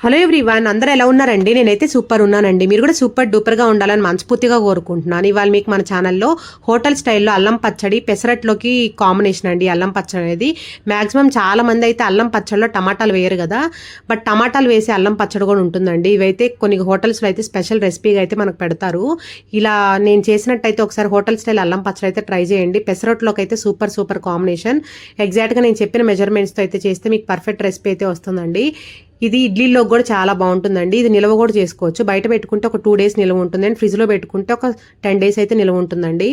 Hello everyone అందరూ ఎలా ఉన్నారండి? నేనైతే సూపర్ ఉన్నానండి. మీరు కూడా సూపర్ డూపర్గా ఉండాలని మనస్ఫూర్తిగా కోరుకుంటున్నాను. ఇవాళ మీకు మన ఛానల్లో హోటల్ స్టైల్లో అల్లం పచ్చడి పెసరట్లోకి కాంబినేషన్ అండి అల్లం పచ్చడి అనేది. మ్యాక్సిమం చాలా మంది అయితే అల్లం పచ్చడిలో టమాటాలు వేయరు కదా. బట్ టమాటాలు వేసి అల్లం పచ్చడి కూడా ఉంటుందండి. ఇవైతే కొన్ని హోటల్స్లో అయితే స్పెషల్ రెసిపీగా అయితే మనకు పెడతారు. ఇలా నేను చేసినట్టయితే ఒకసారి హోటల్ స్టైల్ అల్లం పచ్చడి అయితే ట్రై చేయండి. పెసరట్లోకి అయితే సూపర్ సూపర్ కాంబినేషన్ ఎగ్జాక్ట్గా నేను చెప్పిన మెజర్మెంట్స్తో అయితే చేస్తే మీకు పర్ఫెక్ట్ రెసిపీ అయితే వస్తుందండి. ఇది ఇడ్లీలో కూడా చాలా బాగుంటుందండి. ఇది నిల్వ కూడా చేసుకోవచ్చు. బయట పెట్టుకుంటే ఒక టూ డేస్ నిల్వ ఉంటుంది. అండ్ ఫ్రిడ్జ్లో పెట్టుకుంటే ఒక టెన్ డేస్ అయితే నిల్వ ఉంటుందండి.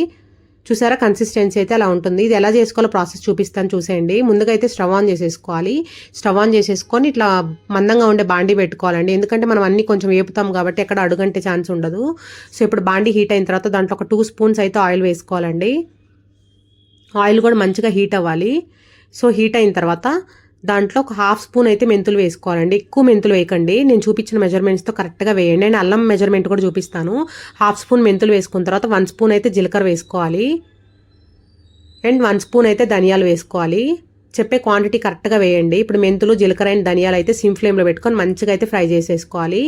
చూసారా? కన్సిస్టెన్సీ అయితే అలా ఉంటుంది. ఇది ఎలా చేసుకోవాలో ప్రాసెస్ చూపిస్తాను చూసేయండి. ముందుగా అయితే స్టవ్ ఆన్ చేసేసుకోవాలి. స్టవ్ ఆన్ చేసేసుకొని ఇట్లా మందంగా ఉండే బాండీ పెట్టుకోవాలండి. ఎందుకంటే మనం అన్ని కొంచెం వేపుతాం కాబట్టి ఎక్కడ అడుగంటే ఛాన్స్ ఉండదు. సో ఇప్పుడు బాండీ హీట్ అయిన తర్వాత దాంట్లో ఒక టూ స్పూన్స్ అయితే ఆయిల్ వేసుకోవాలండి. ఆయిల్ కూడా మంచిగా హీట్ అవ్వాలి. సో హీట్ అయిన తర్వాత దాంట్లో ఒక హాఫ్ స్పూన్ అయితే మెంతులు వేసుకోవాలండి. ఎక్కువ మెంతులు వేయకండి. నేను చూపించిన మెజర్మెంట్స్తో కరెక్ట్గా వేయండి. అండ్ అల్లం మెజర్మెంట్ కూడా చూపిస్తాను. హాఫ్ స్పూన్ మెంతులు వేసుకున్న తర్వాత వన్ స్పూన్ అయితే జీలకర్ర వేసుకోవాలి. అండ్ వన్ స్పూన్ అయితే ధనియాలు వేసుకోవాలి. చెప్పే క్వాంటిటీ కరెక్ట్గా వేయండి. ఇప్పుడు మెంతులు జీలకర్ర అండ్ ధనియాలు అయితే సిమ్ ఫ్లేమ్లో పెట్టుకొని మంచిగా అయితే ఫ్రై చేసేసుకోవాలి.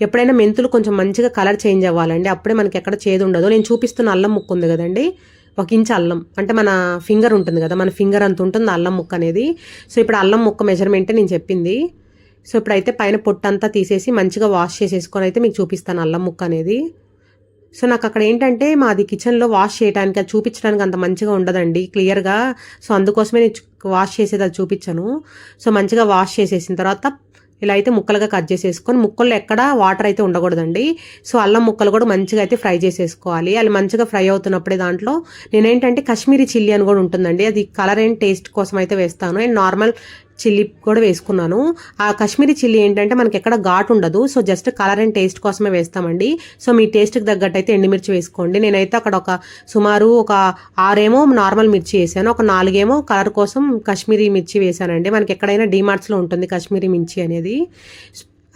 ఎప్పుడైనా మెంతులు కొంచెం మంచిగా కలర్ చేంజ్ అవ్వాలండి. అప్పుడే మనకి ఎక్కడ చేదు ఉండదు. నేను చూపిస్తున్న అల్లం ముక్కు ఉంది కదండి. ఒక ఇంచ్ అల్లం. అంటే మన ఫింగర్ ఉంటుంది కదా మన ఫింగర్ అంత ఉంటుంది అల్లం ముక్క అనేది. సో ఇప్పుడు అల్లం ముక్క మెజర్మెంటే నేను చెప్పింది. సో ఇప్పుడైతే పైన పొట్టంతా తీసేసి మంచిగా వాష్ చేసేసుకొని అయితే మీకు చూపిస్తాను అల్లం ముక్క అనేది. సో నాకు అక్కడ ఏంటంటే మాది కిచెన్లో వాష్ చేయడానికి అది చూపించడానికి అంత మంచిగా ఉండదండి క్లియర్గా. సో అందుకోసమే నేను వాష్ చేసేది అది చూపించాను. సో మంచిగా వాష్ చేసేసిన తర్వాత ఇలా అయితే ముక్కలుగా కట్ చేసేసుకొని ముక్కల్లో ఎక్కడ వాటర్ అయితే ఉండకూడదండి. సో అల్లం ముక్కలు కూడా మంచిగా అయితే ఫ్రై చేసేసుకోవాలి. అది మంచిగా ఫ్రై అవుతున్నప్పుడే దాంట్లో నేనేంటంటే కాశ్మీరీ చిల్లీ అని కూడా ఉంటుందండి. అది కలర్ అండ్ టేస్ట్ కోసం అయితే వేస్తాను. అండ్ నార్మల్ చిల్లీ కూడా వేసుకున్నాను. ఆ కాశ్మీరీ చిల్లీ ఏంటంటే మనకి ఎక్కడ ఘాట్ ఉండదు. So just colour and taste కోసమే వేస్తామండి. సో మీ టేస్ట్కి తగ్గట్టు అయితే ఎండుమిర్చి వేసుకోండి. నేనైతే అక్కడ ఒక సుమారు ఒక ఆరేమో నార్మల్ మిర్చి వేసాను. ఒక నాలుగేమో కలర్ కోసం కాశ్మీరీ మిర్చి వేసానండి. మనకి ఎక్కడైనా డీమార్ట్స్లో ఉంటుంది కాశ్మీరీ మిర్చి అనేది.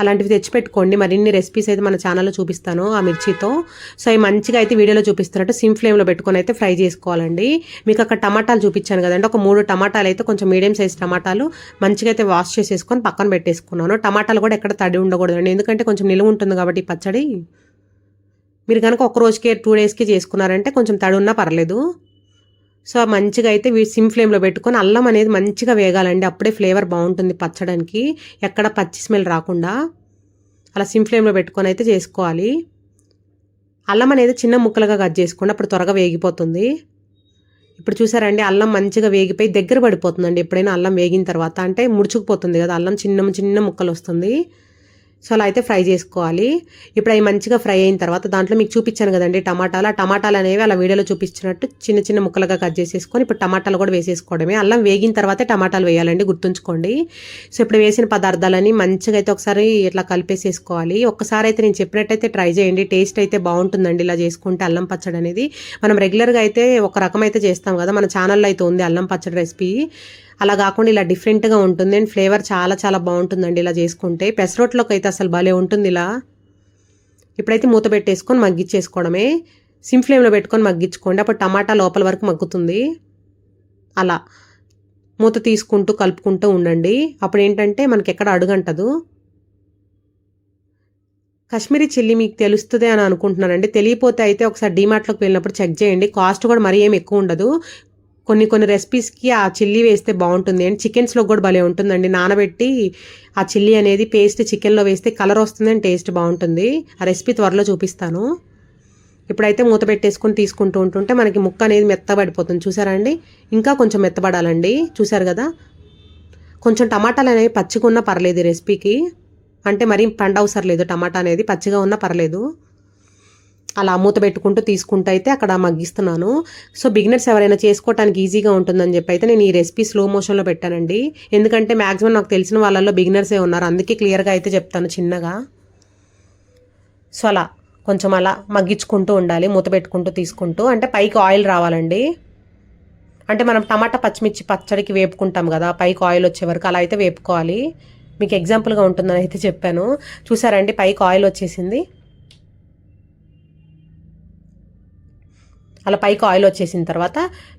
అలాంటివి తెచ్చిపెట్టుకోండి. మరిన్ని రెసిపీస్ అయితే మన ఛానల్లో చూపిస్తాను ఆ మిర్చితో. సో అవి మంచిగా అయితే వీడియోలో చూపిస్తున్నట్టు సిమ్ ఫ్లేమ్లో పెట్టుకొని అయితే ఫ్రై చేసుకోవాలండి. మీకు అక్కడ టమాటాలు చూపించాను కదండి. ఒక మూడు టమాటాలు అయితే కొంచెం మీడియం సైజ్ టమాటాలు మంచిగా అయితే వాష్ చేసేసుకొని పక్కన పెట్టేసుకున్నాను. టమాటాలు కూడా ఎక్కడ తడి ఉండకూడదండి. ఎందుకంటే కొంచెం నిలువ ఉంటుంది కాబట్టి పచ్చడి. మీరు కనుక ఒక రోజుకి టూ డేస్కి చేసుకున్నారంటే కొంచెం తడి ఉన్నా పర్లేదు. సో మంచిగా అయితే సిమ్ ఫ్లేమ్లో పెట్టుకొని అల్లం అనేది మంచిగా వేగాలండి. అప్పుడే ఫ్లేవర్ బాగుంటుంది పచ్చడానికి. ఎక్కడ పచ్చి స్మెల్ రాకుండా అలా సిమ్ ఫ్లేమ్లో పెట్టుకొని అయితే చేసుకోవాలి. అల్లం అనేది చిన్న ముక్కలుగా కట్ చేసుకోండి అప్పుడు త్వరగా వేగిపోతుంది. ఇప్పుడు చూసారండి అల్లం మంచిగా వేగిపోయి దగ్గర పడిపోతుందండి. ఎప్పుడైనా అల్లం వేగిన తర్వాత అంటే ముడుచుకుపోతుంది కదా అల్లం చిన్న చిన్న ముక్కలు వస్తుంది. సో అలా అయితే ఫ్రై చేసుకోవాలి. ఇప్పుడు అవి మంచిగా ఫ్రై అయిన తర్వాత దాంట్లో మీకు చూపించాను కదండి టమాటాలు. ఆ టమాటాలు అనేవి అలా వీడియోలో చూపించినట్టు చిన్న చిన్న ముక్కలుగా కట్ చేసేసుకొని ఇప్పుడు టమాటాలు కూడా వేసేసుకోవడమే. అల్లం వేగిన తర్వాతే టమాటాలు వేయాలండి గుర్తుంచుకోండి. సో ఇప్పుడు వేసిన పదార్థాలని మంచిగా అయితే ఒకసారి ఇట్లా కలిపేసేసుకోవాలి. ఒక్కసారి అయితే నేను చెప్పినట్టయితే ట్రై చేయండి. టేస్ట్ అయితే బాగుంటుందండి ఇలా చేసుకుంటే అల్లం పచ్చడి అనేది. మనం రెగ్యులర్గా అయితే ఒక రకం అయితే చేస్తాం కదా మన ఛానల్లో అయితే ఉంది అల్లం పచ్చడి రెసిపీ. అలా కాకుండా ఇలా డిఫరెంట్గా ఉంటుంది. అండ్ ఫ్లేవర్ చాలా చాలా బాగుంటుందండి ఇలా చేసుకుంటే. పెసరట్లోకి అయితే అసలు భలే ఉంటుంది ఇలా. ఇప్పుడైతే మూత పెట్టేసుకొని మగ్గిచ్చేసుకోవడమే. సిమ్ ఫ్లేమ్లో పెట్టుకొని మగ్గించుకోండి అప్పుడు టమాటా లోపల వరకు మగ్గుతుంది. అలా. మూత తీసుకుంటూ కలుపుకుంటూ ఉండండి. అప్పుడు ఏంటంటే మనకి ఎక్కడ అడుగంటదు. కాశ్మీరీ చిల్లీ మీకు తెలుస్తుంది అని అనుకుంటున్నానండి. తెలియపోతే అయితే ఒకసారి డీమార్ట్లోకి వెళ్ళినప్పుడు చెక్ చేయండి. కాస్ట్ కూడా మరీ ఏమి ఎక్కువ ఉండదు. కొన్ని కొన్ని రెసిపీస్కి ఆ చిల్లీ వేస్తే బాగుంటుంది. అండ్ చికెన్స్లో కూడా భలే ఉంటుందండి. నానబెట్టి ఆ చిల్లీ అనేది పేస్ట్ చికెన్లో వేస్తే కలర్ వస్తుంది అండ్ టేస్ట్ బాగుంటుంది. ఆ రెసిపీ త్వరలో చూపిస్తాను. ఇప్పుడైతే మూత పెట్టేసుకొని తీసుకుంటూ ఉంటుంటే మనకి ముక్క అనేది మెత్తబడిపోతుంది. చూసారా అండి? ఇంకా కొంచెం మెత్తబడాలండి. చూసారు కదా? కొంచెం టమాటాలు అనేవి పచ్చిగా ఉన్నా పర్లేదు రెసిపీకి అంటే మరీ పండవసరం లేదు. టమాటా అనేది పచ్చిగా ఉన్నా పర్లేదు. అలా మూత పెట్టుకుంటూ తీసుకుంటూ అయితే అక్కడ మగ్గిస్తున్నాను. సో బిగినర్స్ ఎవరైనా చేసుకోవడానికి ఈజీగా ఉంటుందని చెప్పి అయితే నేను ఈ రెసిపీ స్లో మోషన్లో పెట్టానండి. ఎందుకంటే మ్యాక్సిమం నాకు తెలిసిన వాళ్ళల్లో బిగినర్సే ఉన్నారు. అందుకే క్లియర్గా అయితే చెప్తాను చిన్నగా. సో అలా కొంచెం అలా మగ్గించుకుంటూ ఉండాలి. మూత పెట్టుకుంటూ తీసుకుంటూ. అంటే పైకి ఆయిల్ రావాలండి. అంటే మనం టమాటా పచ్చిమిర్చి పచ్చడికి వేపుకుంటాం కదా పైకి ఆయిల్ వచ్చే వరకు అలా అయితే వేపుకోవాలి. మీకు ఎగ్జాంపుల్గా ఉంటుందని అయితే చెప్పాను. చూసారండి పైకి ఆయిల్ వచ్చేసింది. అలా పైకి ఆయిల్ వచ్చేసిన తర్వాత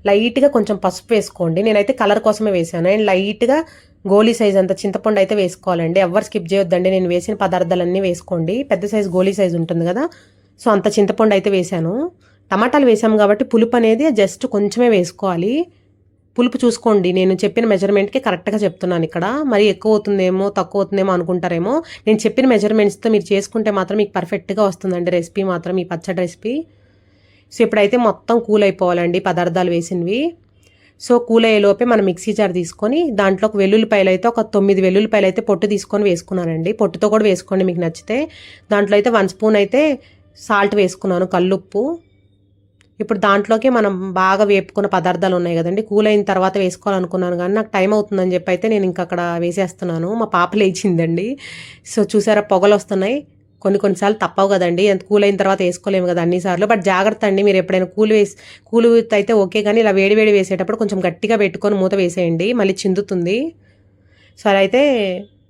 లైట్గా కొంచెం పసుపు వేసుకోండి. నేనైతే కలర్ కోసమే వేసాను. అండ్ లైట్గా గోలీ సైజ్ అంత చింతపండు అయితే వేసుకోవాలండి. ఎవరు స్కిప్ చేయొద్దండి. నేను వేసిన పదార్థాలన్నీ వేసుకోండి. పెద్ద సైజ్ గోలీ సైజ్ ఉంటుంది కదా. సో అంత చింతపండు అయితే వేసాను. టమాటాలు వేసాము కాబట్టి పులుపు అనేది జస్ట్ కొంచెమే వేసుకోవాలి. పులుపు చూసుకోండి. నేను చెప్పిన మెజర్మెంట్కి కరెక్ట్గా చెప్తున్నాను ఇక్కడ. మరి ఎక్కువ అవుతుందేమో తక్కువ అవుతుందేమో అనుకుంటారేమో. నేను చెప్పిన మెజర్మెంట్స్తో మీరు చేసుకుంటే మాత్రం మీకు పర్ఫెక్ట్గా వస్తుందండి రెసిపీ మాత్రం ఈ పచ్చడి రెసిపీ సో ఇప్పుడైతే మొత్తం కూల్ అయిపోవాలండి పదార్థాలు వేసినవి. సో కూల్ అయ్యేలోపే మనం మిక్సీ జార్ తీసుకొని దాంట్లో ఒక వెల్లుల్లిపాయలు అయితే ఒక తొమ్మిది వెల్లుల్లిపాయలు అయితే పొట్టు తీసుకొని వేసుకున్నానండి. పొట్టుతో కూడా వేసుకోండి మీకు నచ్చితే. దాంట్లో అయితే వన్ స్పూన్ అయితే సాల్ట్ వేసుకున్నాను కల్లుప్పు. ఇప్పుడు దాంట్లోకి మనం బాగా వేపుకున్న పదార్థాలు ఉన్నాయి కదండి. కూల్ అయిన తర్వాత వేసుకోవాలనుకున్నాను కానీ నాకు టైం అవుతుందని చెప్పి అయితే నేను ఇంక అక్కడ వేసేస్తున్నాను. మా పాప లేచిందండి. సో చూసారా పొగలు వస్తున్నాయి. కొన్ని కొన్నిసార్లు తప్పవు కదండి. ఎంత కూల్ అయిన తర్వాత వేసుకోలేము కదా అన్నిసార్లు బట్ జాగ్రత్త అండి మీరు ఎప్పుడైనా కూల్ వేసి కూల్ అయితే ఓకే కానీ ఇలా వేడి వేడి వేసేటప్పుడు కొంచెం గట్టిగా పెట్టుకొని మూత వేసేయండి. మళ్ళీ చిందుతుంది. సో అలా అయితే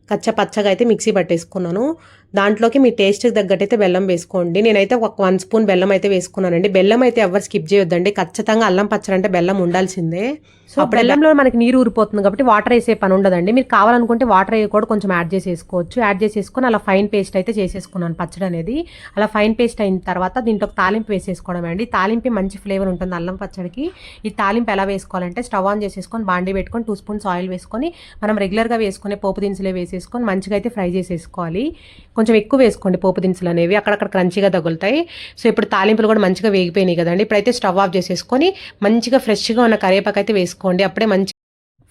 కచ్చ పచ్చగా అయితే మిక్సీ పట్టేసుకున్నాను. దాంట్లోకి మీ టేస్ట్కి తగ్గట్టు అయితే బెల్లం వేసుకోండి. నేనైతే ఒక వన్ స్పూన్ బెల్లం అయితే వేసుకున్నానండి. బెల్లం అయితే ఎవరు స్కిప్ చేయొద్దండి. ఖచ్చితంగా అల్లం పచ్చడి అంటే బెల్లం ఉండాల్సిందే. సో బెల్లంలో మనకి నీరు ఊరిపోతుంది కాబట్టి వాటర్ వేసే పని ఉండదండి. మీరు కావాలనుకుంటే వాటర్ కూడా కొంచెం యాడ్ చేసేసుకోవచ్చు. యాడ్ చేసేసుకొని అలా ఫైన్ పేస్ట్ అయితే చేసేసుకున్నాను పచ్చడి అనేది. అలా ఫైన్ పేస్ట్ అయిన తర్వాత దీంట్లో తాలింపు వేసేసుకోవడం అండి. తాలింపు మంచి ఫ్లేవర్ ఉంటుంది అల్లం పచ్చడికి. ఈ తాలింపు ఎలా వేసుకోవాలంటే స్టవ్ ఆన్ చేసేసుకొని బాండీ పెట్టుకొని టూ స్పూన్స్ ఆయిల్ వేసుకొని మనం రెగ్యులర్గా వేసుకునే పోపు దినుసులే వేసేసుకొని మంచిగా అయితే ఫ్రై చేసేసుకోవాలి. కొంచెం ఎక్కువ వేసుకోండి పోపు దినుసులు అనేవి. అక్కడక్కడ క్రంచిగా తగులుతాయి. సో ఇప్పుడు తాలింపులు కూడా మంచిగా వేగిపోయినాయి కదండి. ఇప్పుడైతే స్టవ్ ఆఫ్ చేసేసుకొని మంచిగా ఫ్రెష్గా ఉన్న కరివేపాకు అయితే వేసుకోండి. అప్పుడే మంచి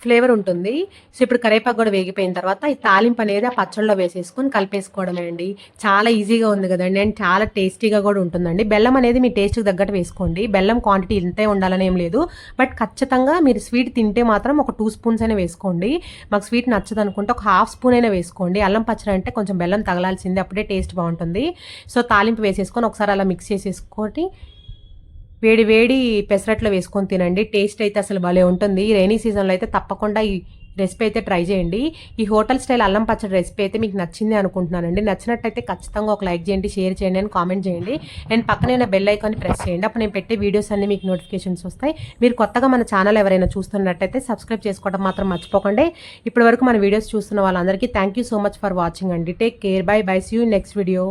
ఫ్లేవర్ ఉంటుంది. సో ఇప్పుడు కరేపాకు కూడా వేగిపోయిన తర్వాత ఈ తాలింపు అనేది ఆ పచ్చళ్ళలో వేసేసుకొని కలిపేసుకోవడమే అండి. చాలా ఈజీగా ఉంది కదండి. అండ్ చాలా టేస్టీగా కూడా ఉంటుందండి. బెల్లం అనేది మీ టేస్ట్కి తగ్గట్టు వేసుకోండి. బెల్లం క్వాంటిటీ ఇంతే ఉండాలని ఏం లేదు. బట్ ఖచ్చితంగా మీరు స్వీట్ తింటే మాత్రం ఒక టూ స్పూన్స్ అయినా వేసుకోండి. మాకు స్వీట్ నచ్చదు అనుకుంటే ఒక హాఫ్ స్పూన్ అయినా వేసుకోండి. అల్లం పచ్చడి అంటే కొంచెం బెల్లం తగలాల్సిందే. అప్పుడే టేస్ట్ బాగుంటుంది. సో తాలింపు వేసేసుకొని ఒకసారి అలా మిక్స్ చేసేసుకొని వేడి వేడి పెసరట్లో వేసుకొని తినండి. టేస్ట్ అయితే అసలు భలే ఉంటుంది. ఈ రైనీ సీజన్లో అయితే తప్పకుండా ఈ రెసిపీ అయితే ట్రై చేయండి. ఈ హోటల్ స్టైల్ అల్లం పచ్చడి రెసిపీ అయితే మీకు నచ్చింది అనుకుంటున్నానండి. నచ్చినట్టయితే ఖచ్చితంగా ఒక లైక్ చేయండి షేర్ చేయండి అని కామెంట్ చేయండి. అండ్ పక్కనే ఉన్న బెల్ ఐకాన్ ప్రెస్ చేయండి. అప్పుడు నేను పెట్టే వీడియోస్ అన్ని మీకు నోటిఫికేషన్స్ వస్తాయి. మీరు కొత్తగా మన ఛానల్ ఎవరైనా చూస్తున్నట్టయితే సబ్స్క్రైబ్ చేసుకోవడం మాత్రం మర్చిపోకండి. ఇప్పటి వరకు మన వీడియోస్ చూస్తున్న వాళ్ళందరికీ thank you so much for watching అండి. Take care. Bye. Bye. See. You. Next video.